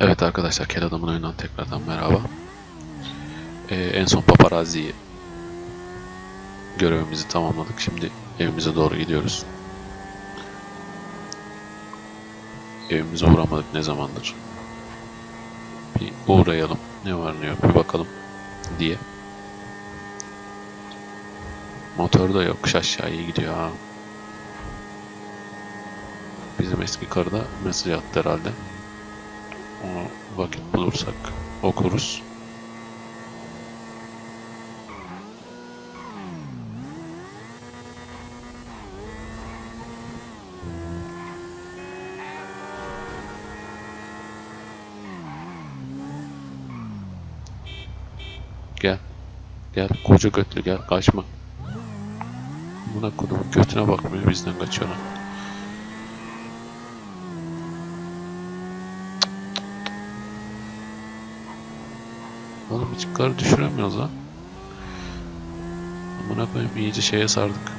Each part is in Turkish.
Evet arkadaşlar Kel Adam'ın oyundan tekrardan merhaba. Ee, en son paparazzi görevimizi tamamladık. Şimdi evimize doğru gidiyoruz. Evimize uğramadık ne zamandır. Bir uğrayalım. Ne var ne yok bir bakalım diye. Motor da yokuş aşağı iyi gidiyor ha. Bizim eski karı da mesaj attı herhalde. Onu vakit bulursak okuruz. Gel. Gel koca götlü gel kaçma. Buna kodumun götüne bakmıyor bizden kaçıyor Oğlum hiç karı düşüremiyoruz lan. Amına koyayım iyice şeye sardık.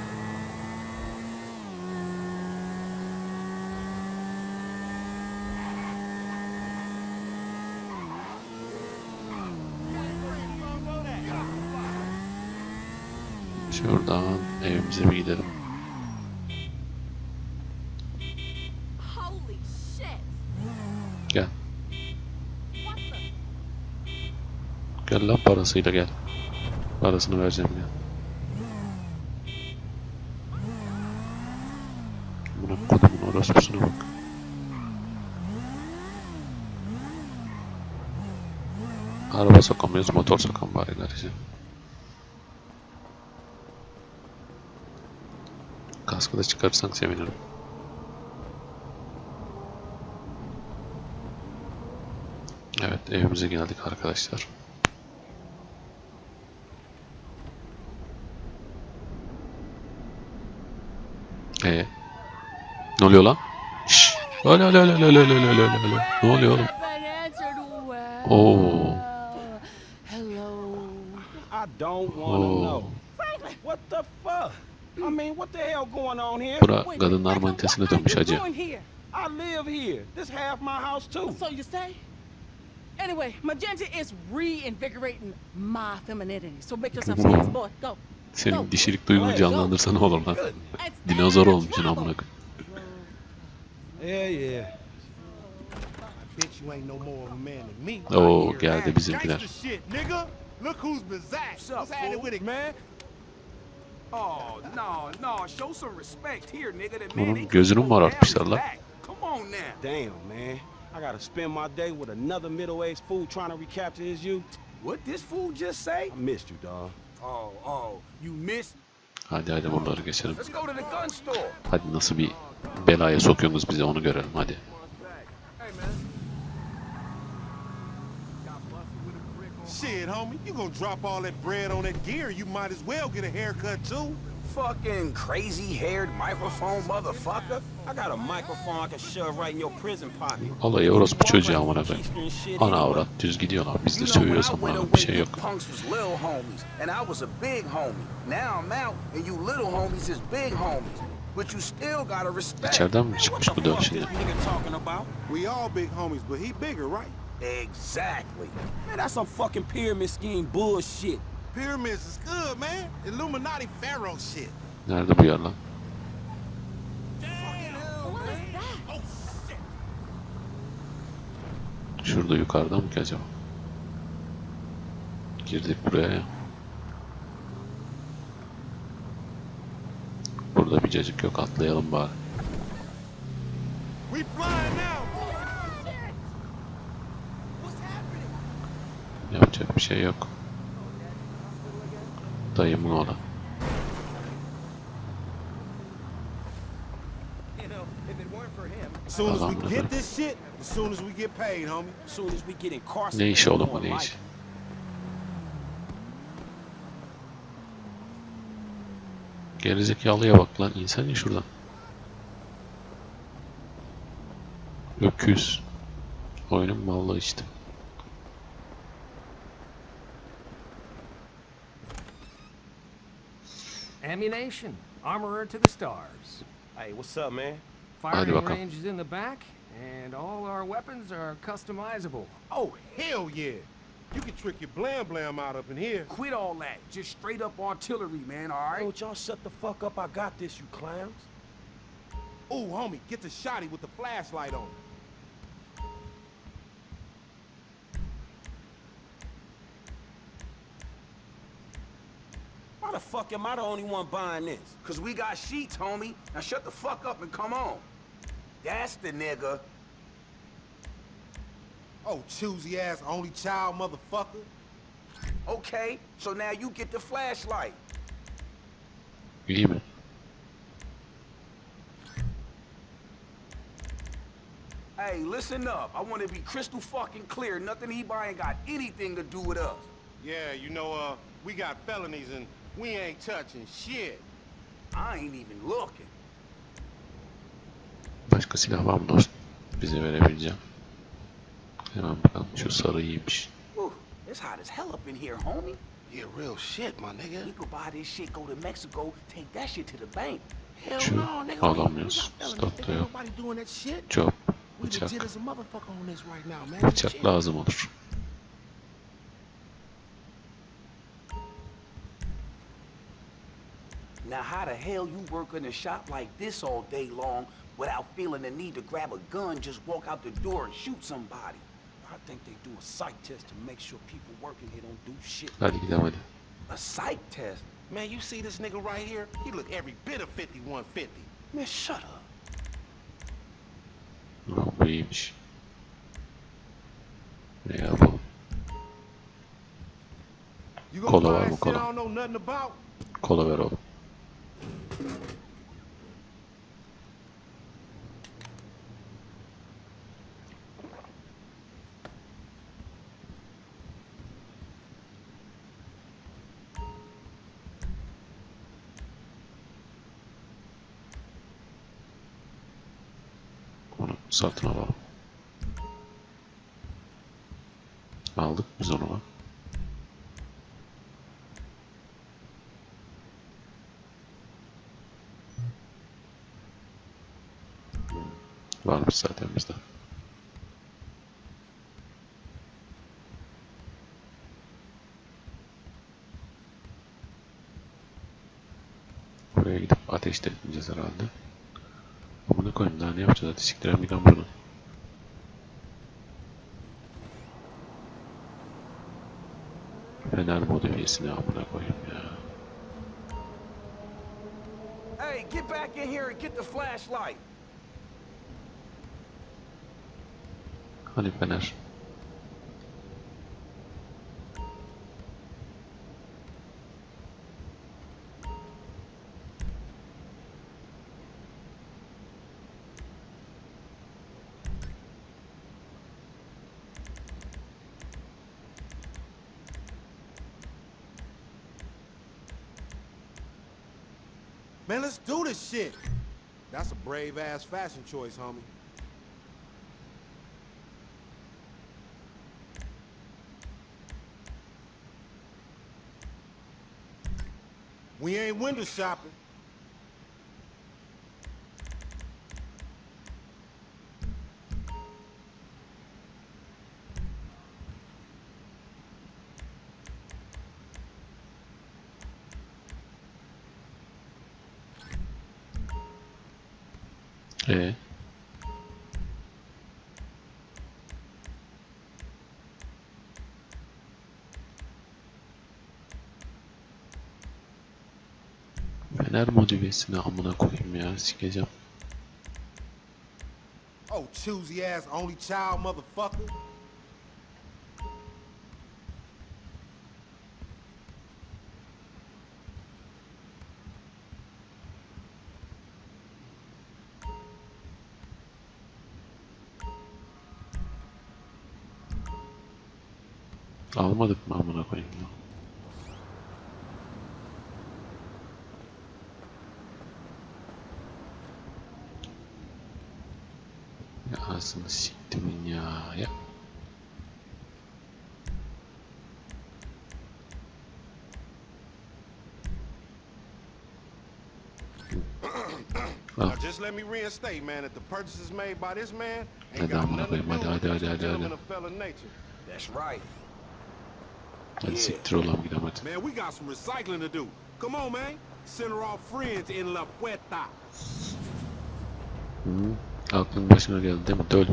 Şuradan evimize bir gidelim. Holy shit! Gel. What the? Gel lan parasıyla gel. Parasını vereceğim ya. Buna kodumun orospusuna bak. Araba sokamıyoruz, motor sokam bari garize. Kaskı da çıkarırsan sevinirim. Evet, evimize geldik arkadaşlar. Ee, ne oluyor lan? Şşş. Öyle öyle öyle öyle öyle öyle öyle öyle. Ne oluyor oğlum? Oo. Hello. I don't wanna Oo. know. What the fuck? I mean, what the hell going on here? Bura kadınlar manitesine dönmüş here? I live here. This half my house too. So you say? Anyway, magenta is reinvigorating my femininity. So make yourself scarce, boy. Go. Senin dişilik duygunu canlandırsa ne olur lan? Dinozor olmuşsun amına. Oo geldi bizimkiler. Gangsta shit, nigga. Look who's bazack. What's up, What's happening fool? with it, man? Oh, no, no. Show some respect here, nigga. That man Oğlum, ain't gözünü gonna mü go down arartmışlar his lan? back. Come on now. Damn, man. I gotta spend my day with another middle-aged fool trying to recapture his youth. What this fool just say? I missed you, dog. Oh, oh. You missed? Hadi hadi buraları geçelim. Let's go to the gun store. Hadi nasıl bir belaya sokuyorsunuz bize onu görelim hadi. Shit, homie. You gonna drop all that bread on that gear, you might as well get a haircut too. Fucking crazy-haired microphone motherfucker. I got a microphone I can shove right in your prison pocket. Vallahi orospu çocuğu amına koyayım. Ana avrat düz gidiyorlar. Biz de sövüyoruz went bir şey yok. punks was little homies, and I was a big homie. Now I'm out, and you little homies is big homies. But you still gotta respect. İçeriden mi çıkmış bu dön şimdi? We all big homies, but he bigger, right? Exactly. Man, that's some fucking pyramid scheme bullshit. Pyramids is good, man. Illuminati pharaoh shit. Nerede bu yer lan? What was that? Oh shit. Şurada yukarıda mı ki acaba? Girdik buraya ya. Burada bir cacık yok atlayalım bari. Now. Yapacak bir şey yok. Dayımın oğlu. As soon as we Adam get this shit, as soon as we get paid, homie. As soon as we get incarcerated. Ne işi oğlum bu ne like iş? it. Gerizekalıya bak lan insan ya şuradan. Öküz. Oyunun mallı işte. Ammunition, armorer to the stars. Hey, what's up, man? Firing bakalım. range is in the back. And all our weapons are customizable. Oh, hell yeah. You can trick your blam blam out up in here. Quit all that. Just straight up artillery, man, all right? Yo, y'all shut the fuck up. I got this, you clowns. Ooh, homie, get the shotty with the flashlight on. Why the fuck am I the only one buying this? Cause we got sheets, homie. Now shut the fuck up and come on. That's the nigga. Oh, choosy ass only child motherfucker. Okay, so now you get the flashlight. İyi mi? Hey, listen up. I want to be crystal fucking clear. Nothing he buying got anything to do with us. Yeah, you know, uh, we got felonies and we ain't touching shit. I ain't even looking. Başka silah var mı dostum? Bize verebileceğim. Hemen bakalım. Şu sarı iyiymiş. İt's hot as hell up in here, homie. Yeah, real shit, my nigga. We could buy this shit, go to Mexico, take that shit to the bank. Hell Şu no, nigga. alamıyoruz. Statta yok. Nobody doing that shit. Çöp. We Bıçak. legit as a motherfucker on this right now, man. Bıçak lazım olur. Now, how the hell you work in a shop like this all day long without feeling the need to grab a gun, just walk out the door and shoot somebody? I think they do a psych test to make sure people working here don't do shit. Hadi gidelim hadi. A psych test? Man, you see this nigga right here? He look every bit of 5150. Man, shut up. Ha, bu iyiymiş. Ne ya bu? You Kola gonna var buy mı, shit kola? I don't know nothing about? Kola ver oğlum. Satın alalım. Aldık biz onu. Varmış zaten bizde. Buraya gidip ateş de edeceğiz herhalde. Amına koyayım daha ne yapacağız? Hadi siktirelim gidelim buradan. Fener modifiyesini amına koyayım ya. Hey, get back in here and get the flashlight. Hani Fener? Man, let's do this shit. That's a brave ass fashion choice, homie. We ain't window shopping. Ee, Fener modifiyesini amına koyayım ya sikeceğim. Oh, choosy ass only child motherfucker. Almadık mı amına koyayım ya? Ya anasını siktimin ya. ya. Al. Now just let me reinstate, man, that the purchases made by this man Hadi ain't got amına nothing to koyayım, do hadi, with the hadi, hadi, gentleman of fella nature. That's right. Hadi siktir oğlum gidelim hadi. Man, we got some recycling to do. Come on, man. Send her off friends in La Puerta. Hı. Aklın başına geldi değil mi? Döl.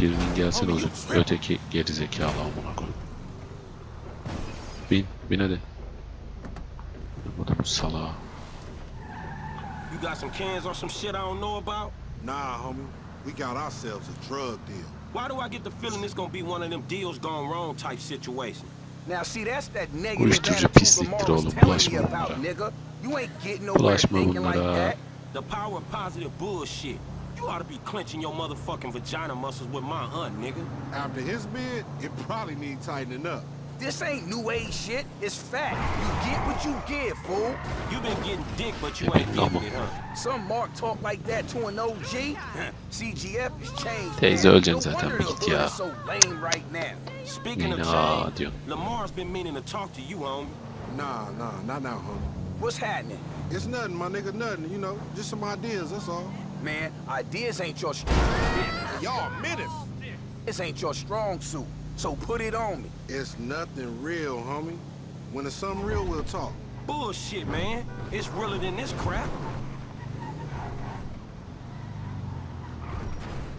Birinin gelsin olacak. Öteki geri zekalı amına koyayım. Bin, bin hadi. Bu da bu salağa. You got some cans or some shit I don't know about? Nah, homie. We got ourselves a drug deal. Why do I get the feeling this gonna be one of them deals gone wrong type situation? Now see, that's that negative Uyuşturucu attitude pisliktir Lamar's oğlum, telling bulaşma me about, bunlara. nigga. You ain't getting nowhere Bulaşma thinking like bunlara. that. The power of positive bullshit. You ought to be clenching your motherfucking vagina muscles with my aunt, nigga. After his bid, it probably need tightening up. This ain't new age shit. It's fact. You get what you give, fool. You been getting dick, but you ain't getting number. it, huh? Some Mark talk like that to an OG. CGF has changed. Teyze man. öleceksin no zaten, wonder bir the git hood ya. so lame right now. Speaking of change. Lamar's been meaning to talk to you, homie. Nah, nah, not now, homie. What's happening? It's nothing, my nigga, nothing. You know, just some ideas, that's all. Man, ideas ain't your strong Y'all menace. This ain't your strong suit. So put it on me. It's nothing real, homie. When it's something real, we'll talk. Bullshit, man. It's realer than this crap.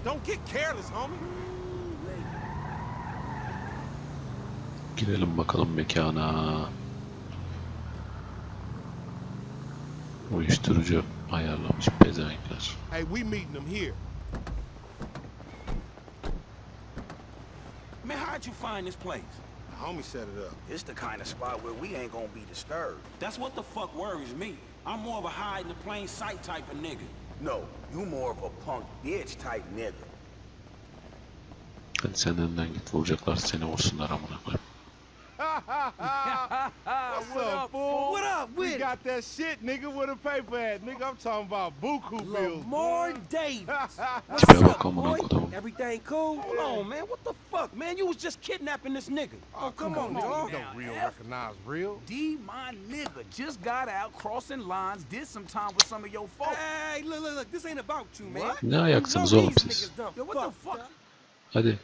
Don't get careless, homie. Girelim bakalım mekana. Uyuşturucu ayarlamış pezevenkler. Hey, we meeting them here. How'd you find this place? The homie set it up. It's the kind of spot where we ain't gonna be disturbed. That's what the fuck worries me. I'm more of a hide in the plain sight type of nigga. No, you more of a punk bitch type nigga. Hadi sen önden git vuracaklar seni vursunlar amına koyayım. What's up, fool? What up with We got that shit, nigga, with a paper at. Nigga, I'm talking about buku bills. Lamar Davis. Tipe bak amına koyayım. Everything cool? Hold on, man. What the fuck, man? You was just kidnapping this nigga. Oh, come, on, dog. You don't real recognize real. D, my nigga, just got out crossing lines, did some time with some of your folks. Hey, look, look, look. This ain't about you, man. What? Ne ayaksınız You know oğlum siz? Yo, what the fucked fuck? up. Hadi.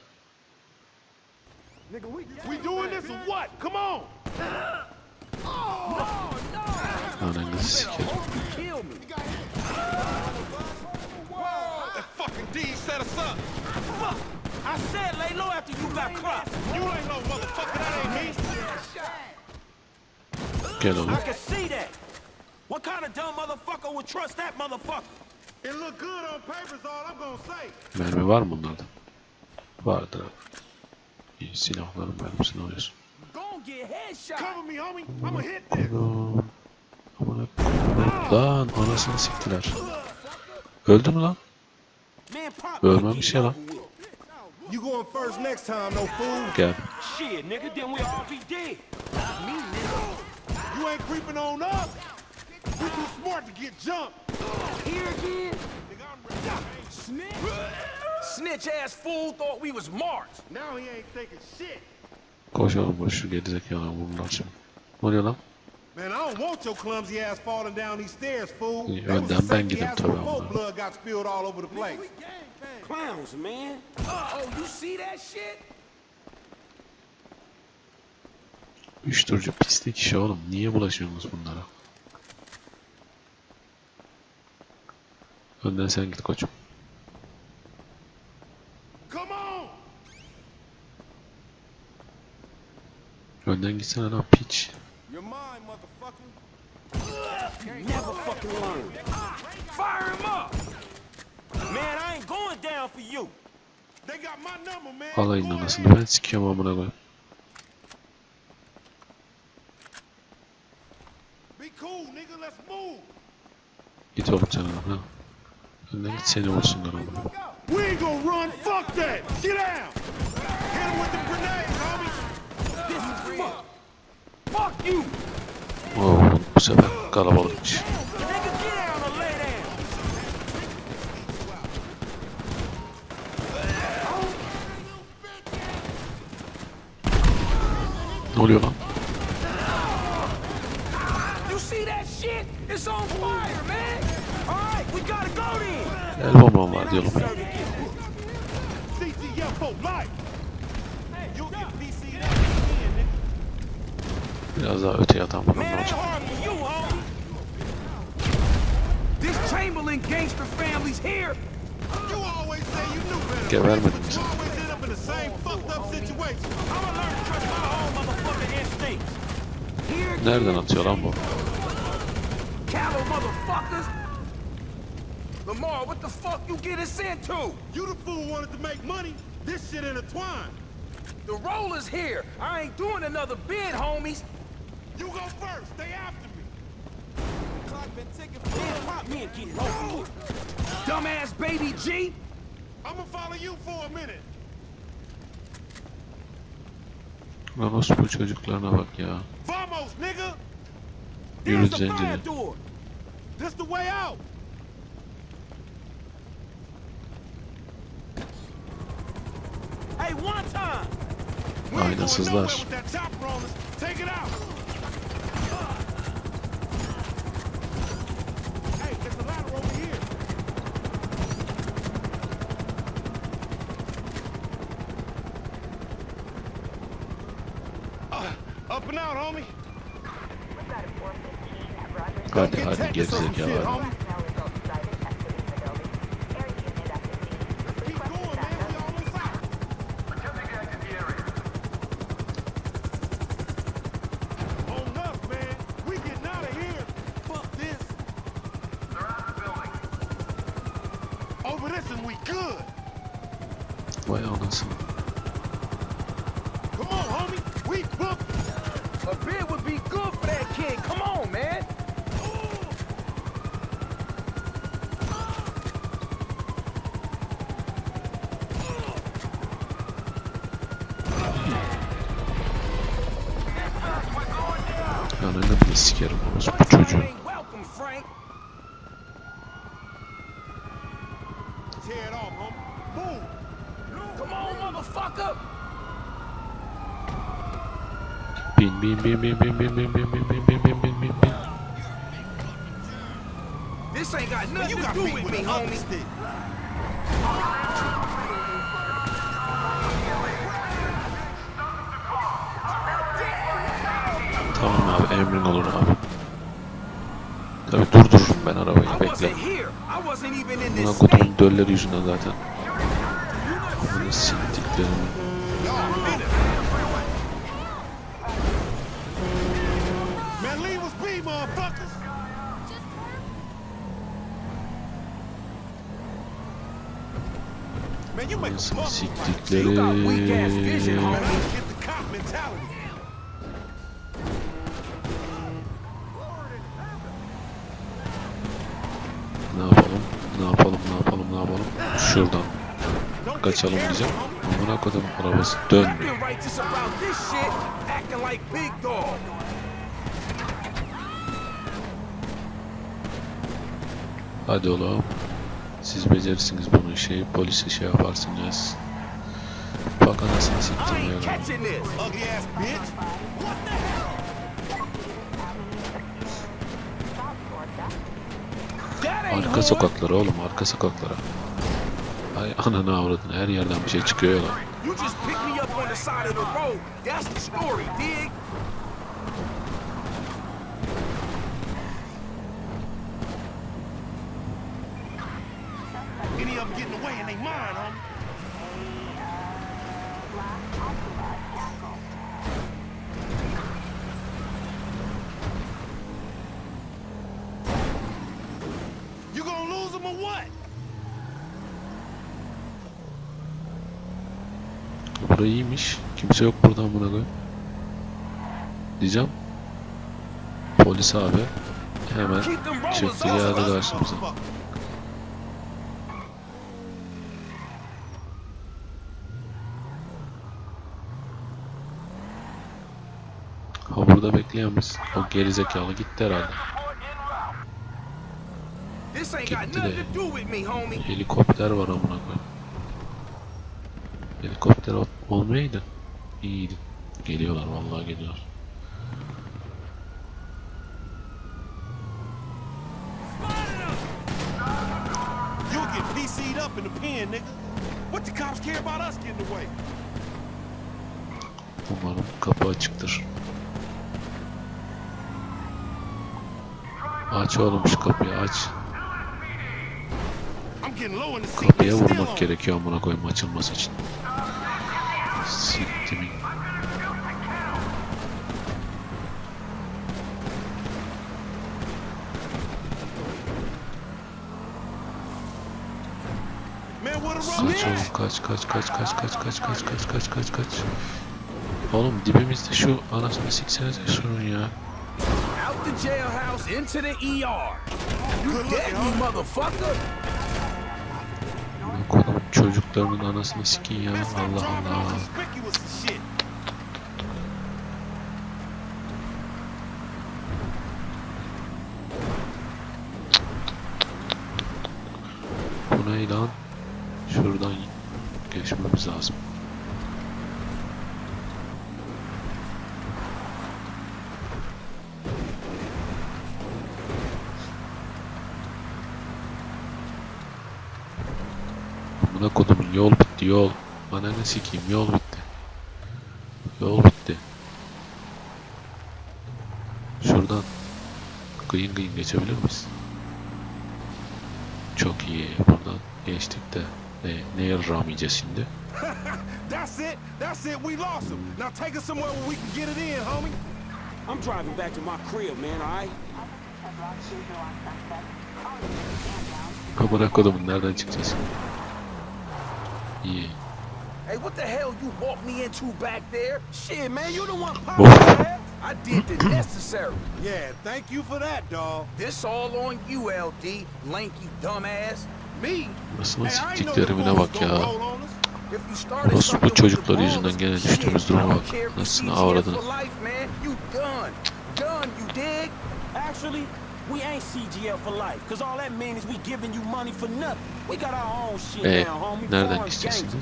Nigga, we, We doing this or what? Come on. Ananı sikerim. Hope you kill me. That fucking D set us up. Fuck! I said lay low after you got crossed. You ain't no motherfucker. That ain't me. Gel oğlum. I can see that. What kind of dumb motherfucker would trust that motherfucker? It look good on paper is all I'm gonna say. Mermi var mı bunlarda? Vardır abi. İyi silahların mermisini alıyorsun. Anam. Koyayım. Lan anasını siktiler. Öldü mü lan? Ölmemiş ya lan. Gel. We. You ain't creeping on up. You too smart to get jumped. Here again? Ready. Snitch ass fool thought we was marked. Now he ain't thinking shit. Koş oğlum koş şu gerizekalı vururlar şimdi. Ne oluyor lan? Man, I don't want your clumsy ass falling down these stairs, fool. İyi, They was before ama. blood got spilled all over the place. Clowns, man. Oh, you see that shit? Uyuşturucu pislik işi oğlum. Niye bulaşıyorsunuz bunlara? Önden sen git koçum. Come on! Önden gitsene lan piç. You're mine, motherfucker. Never fucking learn. Fire him up! Man, I ain't going down for you. They got my number, man. Alayın anasını ben sikiyorum amına koyayım. Be cool, nigga. Let's move. Git oğlum sen önden ha. Önden git seni vursunlar amına. We ain't gonna run. Fuck that. Get out. sefer kalabalıkmış. Ne oluyor lan? El bombam var diyorum. Biraz daha öteye atalım. Bakalım Man, ne ain't olacak. you, homie. This Chamberlain gangster family's here. You always say you knew better. Gebermedin but mi You always end up in the same fucked up situation. I'ma learn to trust my own motherfucking instincts. Nereden atıyor lan bu? callow motherfuckers. Lamar, what the fuck you get us into? You the fool wanted to make money. This shit intertwined. The roller's here. I ain't doing another bid, homies. You go first. Stay after me. Man, pop me and get it over with. Dumbass baby G. I'ma follow you for a minute. Lan nasıl bu çocuklarına bak ya. Vamos, nigga. Yürü There's the fire door. This the way out. Hey, one time. We ain't going Aynasızlar. Hadi hadi gerizekalı. Frank. Tear it off, homie. Move. Come on, motherfucker. Bin bin bin bin bin bin bin bin bin bin bin bin bin bin bin. This ain't got nothing to do with me, homie. Tamam abi emrin olur abi. Tabi durdururum ben arabayı bekle. Buna kutunun dölleri yüzünden zaten. Bunu siktiklerini. Siktikleri. Ne yapalım? Ne yapalım? Ne yapalım? Ne yapalım? Şuradan kaçalım diyeceğim. Amına kodum arabası dönmüyor. Hadi oğlum. Siz becerirsiniz bunu şey polise şey yaparsınız. Bak anasını siktim. Arka sokaklara oğlum arka sokaklara. Ay ananı avradın her yerden bir şey çıkıyor ya lan. You just pick me up on the side of the road. That's the story, dig? Any of them getting away and they mine, homie. You gonna lose them or what? Burası iyiymiş. Kimse yok burada amına koyayım. Diyeceğim. Polis abi hemen çıktı geldi karşımıza. Ha burada bekleyen biz. O gerizekalı gitti herhalde. Gitti de. Helikopter var amına koyayım. Helikopter ol- olmayaydı. İyiydi. Geliyorlar vallahi geliyorlar. You'll get PC'd up in the pen, nigga. What the cops care about us getting away? Umarım kapı açıktır. Aç oğlum şu kapıyı aç. Kapıya vurmak gerekiyor amına koyayım açılması için. Siktimin. Kaç oğlum kaç kaç kaç kaç kaç kaç kaç kaç kaç kaç kaç. Oğlum dibimizde şu anasını siksenize şunun ya. Out the jailhouse into the ER. You dead, you motherfucker. Çocuklarımın anasını sikin ya. Allah Allah. Bu ne lan? Şuradan geçmemiz lazım. Yol bitti yol. Ananı sikeyim yol bitti. Yol bitti. Şuradan kıyın kıyın geçebilir miyiz? Çok iyi. Buradan geçtik de ne, neye ramayacağız şimdi? That's it. That's it. We lost him. Now take us somewhere where we can get it in, homie. I'm driving back to my crib, man, all right? Amına kodumun nereden çıkacağız? İyi. Hey, what the hell you walked me into back there? Shit, man, you the one popping I did the necessary. Yeah, thank you for that, dog. This all on you, LD, lanky dumbass. Me? Nasıl siktiklerimine bak ya. Orası bu çocuklar yüzünden gene düştüğümüz duruma bak. Nasıl avradın? Actually, we ain't CGL for life, cause all that means is we giving you money for nothing. We got our own shit Ee, now, homie. nereden Foreign gideceğiz şimdi?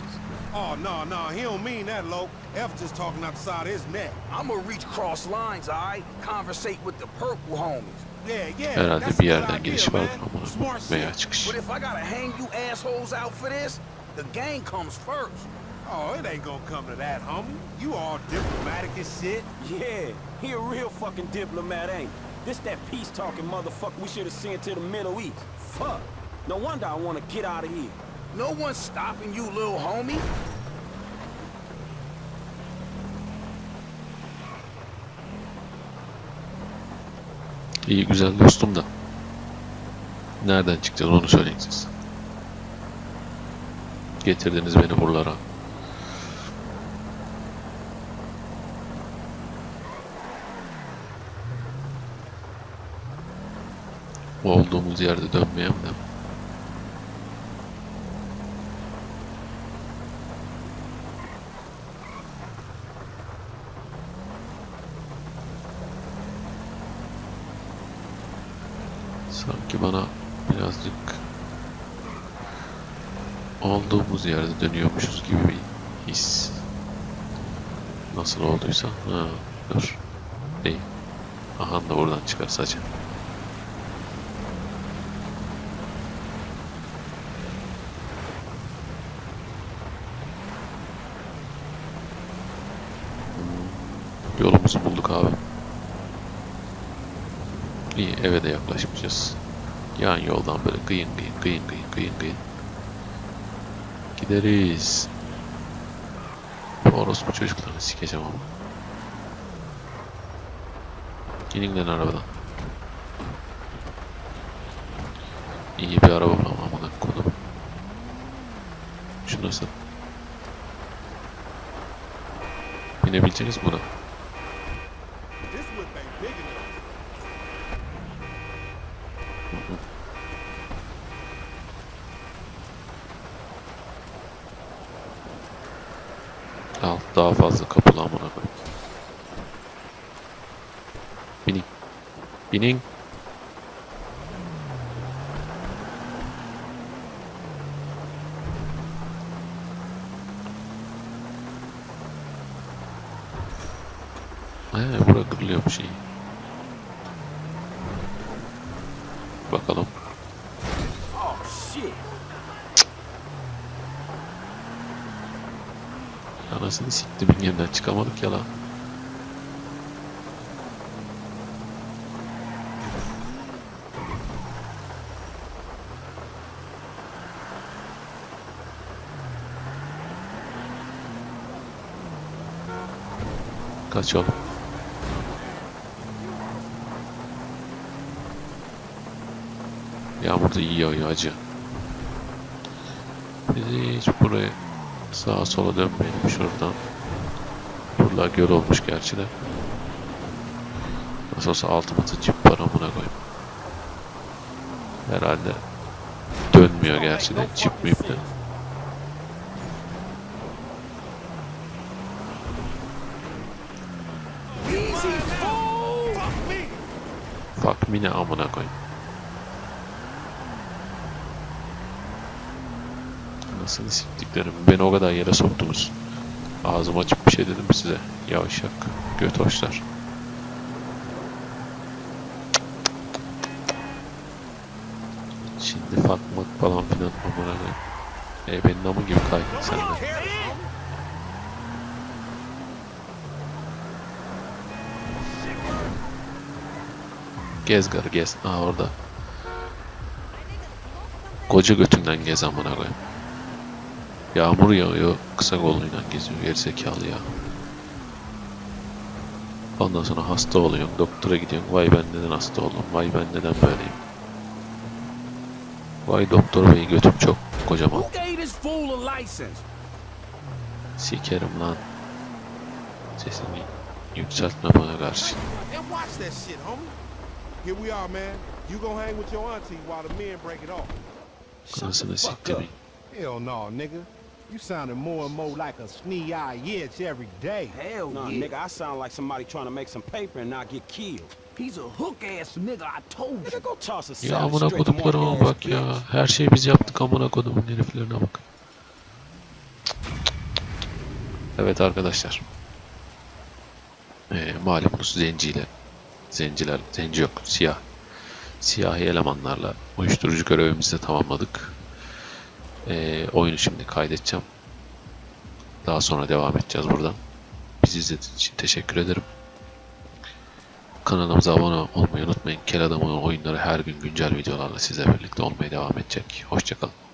Oh, no, no, he don't mean that, Lo. F just talking out the side of his neck. I'ma reach cross lines, alright? Conversate with the purple homies. Yeah, yeah. Herhalde that's bir a good yerden idea, giriş var man. Smart koyayım. shit. veya çıkış. But if I gotta hang you assholes out for this, the gang comes first. Oh, it ain't gonna come to that, homie. You all diplomatic as shit. Yeah, he a real fucking diplomat, ain't he? This that peace talking motherfucker we should have sent to the Middle East. Fuck. No wonder I want to get out of here. No one's stopping you, little homie. İyi güzel dostum da. Nereden çıkacağız onu söyleyeceğiz. Getirdiniz beni buralara. Olduğumuz yerde dönmeyeyim de. Sanki bana birazcık olduğumuz yerde dönüyormuşuz gibi bir his. Nasıl olduysa. Ha, dur. Değil. Aha da buradan çıkar sadece. Hmm, Yolumuzu bulduk abi. İyi yaklaşmayacağız. Yan yoldan böyle kıyın kıyın kıyın kıyın kıyın kıyın. Gideriz. Orospu çocuklarını sikeceğim ama. İnin arabadan. İyi bir araba bulamam amına kodum. Şu nasıl? Binebileceğiniz buna. Daha fazla kapılı amına koyayım. Binin. Binin. He bura kırılıyormuş iyi. Bakalım. Oh, shit. Anasını siktimin yeniden çıkamadık ya lan. Kaç oğlum. Yağmur da iyi yağıyor acı. Biz hiç buraya sağa sola dönmeyelim şuradan. Buralar göl olmuş gerçi de. Nasıl olsa altımızda cip var amına koyayım. Herhalde dönmüyor gerçi de cip de. Fuck mine amına koyayım. Anasını siktiklerim. Beni o kadar yere soktunuz. Ağzımı açıp bir şey dedim size. Yavşak. Göt hoşlar. Şimdi fakmak falan filan amına. E benim namı gibi kaydın sen de. Gez gar gez. Aa orada. Koca götünden gez amına koyayım. Yağmur yağıyor. Kısa koluyla geziyor. Gerizekalı ya. Ondan sonra hasta oluyorsun. Doktora gidiyorsun. Vay ben neden hasta oldum? Vay ben neden böyleyim? Vay doktor bey götüm çok kocaman. Sikerim lan. Sesini yükseltme bana karşı. Anasını siktirin. Hell no, nigga. You sounding more and more like a snee-eye itch every day. Hell Nah, yeah. nigga, I sound like somebody trying to make some paper and not get killed. He's a hook-ass nigga, I told you. Nigga, go toss a Ya amına ass bak ya. Her şeyi biz yaptık amına kodumun heriflerine bak. Evet arkadaşlar. Ee, malumunuz zenciyle. Zenciler, zenci yok, siyah. Siyahi elemanlarla uyuşturucu görevimizi de tamamladık. Ee, oyunu şimdi kaydedeceğim. Daha sonra devam edeceğiz buradan. Bizi izlediğiniz için teşekkür ederim. Kanalımıza abone olmayı unutmayın. Kel Adam'ın oyunları her gün güncel videolarla sizle birlikte olmaya devam edecek. Hoşçakalın.